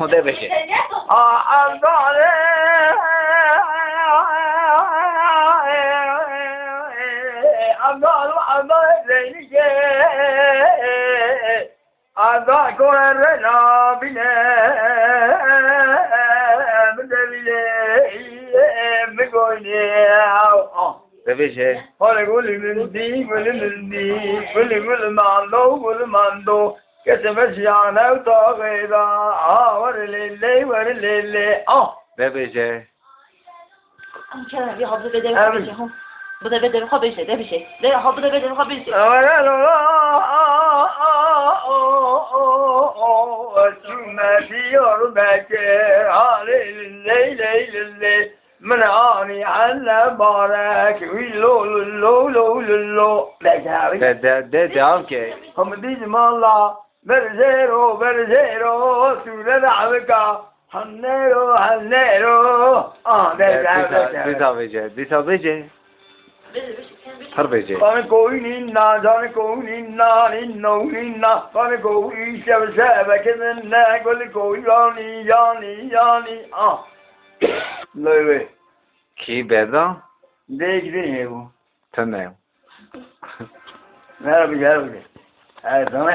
Bebeki. Ada e, e, koyarlar abine bile bile mi koyne Bebeşe. Ah. Hadi gülümündü, gülümündü, gülümündü, mando, gülümündü kesmesyane utağıda avar lille var lille ah bebece. Amca bir hablu bedel hablu. Bu da bedel hablu işte de bir şey. De hablu da bedel hablu işte. Avar Cümle diyor belki Halililli leylilli من آني على بارك ويلو لولو لولو لولو لا تعرف ده ده ده ده اوكي هم دي ما الله बरजेरो बरजेरो सूरज राव का हन्नेरो हन्नेरो दिशा भेजे दिशा भेजे हर भेजे पर कोई नहीं ना जन कोई नहीं ना नहीं निन्ना नहीं ना पर कोई सब सब किन्ने गुल कोई कोई जानी जानी जानी आ लो वे की बेदा देख रहे हैं वो थन्ने मेरा भी ज़रूर है ऐसा